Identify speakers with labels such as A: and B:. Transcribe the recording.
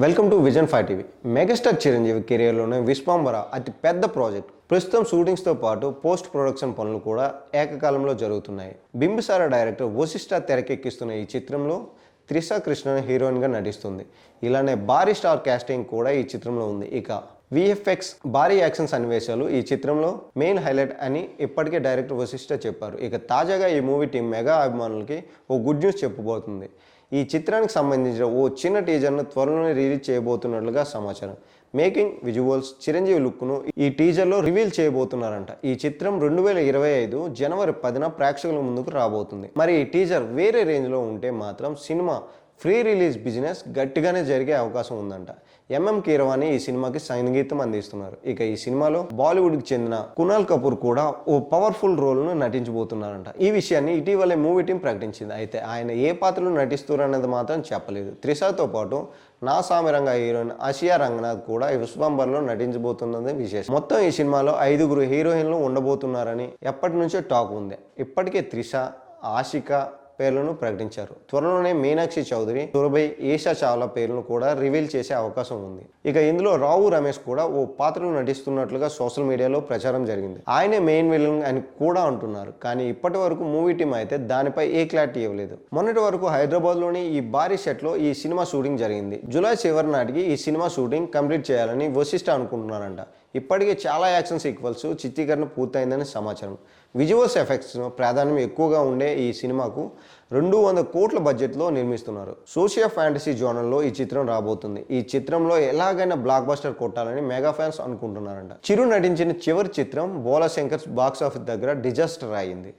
A: Welcome to Vision five TV. Megastar Chiranjeevi కెరియర్లోనే Vishwambhara అతి పెద్ద project. ప్రస్తుతం షూటింగ్స్తో పాటు పోస్ట్ ప్రొడక్షన్ పనులు కూడా ఏకకాలంలో జరుగుతున్నాయి. బింబిసార డైరెక్టర్ వశిష్ఠ తెరకెక్కిస్తున్న ఈ చిత్రంలో త్రిషా కృష్ణన్ హీరోయిన్గా నటిస్తుంది. ఇలానే భారీ స్టార్ క్యాస్టింగ్ కూడా ఈ చిత్రంలో ఉంది. ఇక విఎఫ్ఎక్స్ భారీ యాక్షన్ సన్నివేశాలు ఈ చిత్రంలో మెయిన్ హైలైట్ అని ఇప్పటికే డైరెక్టర్ వశిష్ఠ చెప్పారు. ఇక తాజాగా ఈ మూవీ టీం మెగా అభిమానులకి ఓ గుడ్ న్యూస్ చెప్పబోతుంది. ఈ చిత్రానికి సంబంధించిన ఓ చిన్న టీజర్ను త్వరలోనే రిలీజ్ చేయబోతున్నట్లుగా సమాచారం. మేకింగ్ విజువల్స్ చిరంజీవి లుక్ను ఈ టీజర్లో రివీల్ చేయబోతున్నారంట. ఈ చిత్రం రెండు వేల ఇరవై ఐదు జనవరి పదిన ప్రేక్షకుల ముందుకు రాబోతుంది. మరి ఈ టీజర్ వేరే రేంజ్లో ఉంటే మాత్రం సినిమా ఫ్రీ రిలీజ్ బిజినెస్ గట్టిగానే జరిగే అవకాశం ఉందంట. ఎంఎం కీరవాణి ఈ సినిమాకి సంగీతం అందిస్తున్నారు. ఇక ఈ సినిమాలో బాలీవుడ్కి చెందిన కునాల్ కపూర్ కూడా ఓ పవర్ఫుల్ రోల్ను నటించబోతున్నారంట. ఈ విషయాన్ని ఇటీవలే మూవీ టీం ప్రకటించింది. అయితే ఆయన ఏ పాత్రలో నటిస్తారు మాత్రం చెప్పలేదు. త్రిషాతో పాటు నా సామిరంగ హీరోయిన్ ఆసియా రంగనాథ్ కూడా ఈ విశ్వంబర్లో నటించబోతున్నది విశేషం. మొత్తం ఈ సినిమాలో ఐదుగురు హీరోయిన్లు ఉండబోతున్నారని ఎప్పటి నుంచో టాక్ ఉంది. ఇప్పటికే త్రిష ఆశిక పేర్లను ప్రకటించారు. త్వరలోనే మీనాక్షి చౌదరి సురభై ఈషా చావ్లా పేర్లను కూడా రివీల్ చేసే అవకాశం ఉంది. ఇక ఇందులో రావు రమేష్ కూడా ఓ పాత్రను నటిస్తున్నట్లుగా సోషల్ మీడియాలో ప్రచారం జరిగింది. ఆయనే మెయిన్ విలన్ అని కూడా అంటున్నారు. కానీ ఇప్పటి వరకు మూవీ టీం అయితే దానిపై ఏ క్లారిటీ ఇవ్వలేదు. మొన్నటి వరకు హైదరాబాద్లోని ఈ భారీ సెట్లో ఈ సినిమా షూటింగ్ జరిగింది. జూలై చివరి నాటికి ఈ సినిమా షూటింగ్ కంప్లీట్ చేయాలని వశిష్ట అనుకుంటున్నారంట. ఇప్పటికే చాలా యాక్షన్ సీక్వెల్స్ చిత్రీకరణ పూర్తయిందని సమాచారం. విజువల్స్ ఎఫెక్ట్స్ ప్రాధాన్యం ఎక్కువగా ఉండే ఈ సినిమాకు రెండు వంద కోట్ల బడ్జెట్లో నిర్మిస్తున్నారు. సోషియా ఫ్యాంటసీ జోనల్లో ఈ చిత్రం రాబోతుంది. ఈ చిత్రంలో ఎలాగైనా బ్లాక్ బస్టర్ కొట్టాలని మెగా ఫ్యాన్స్ అనుకుంటున్నారంట. చిరు నటించిన చివరి చిత్రం బోలా శంకర్స్ బాక్స్ ఆఫీస్ దగ్గర డిజాస్టర్ అయింది.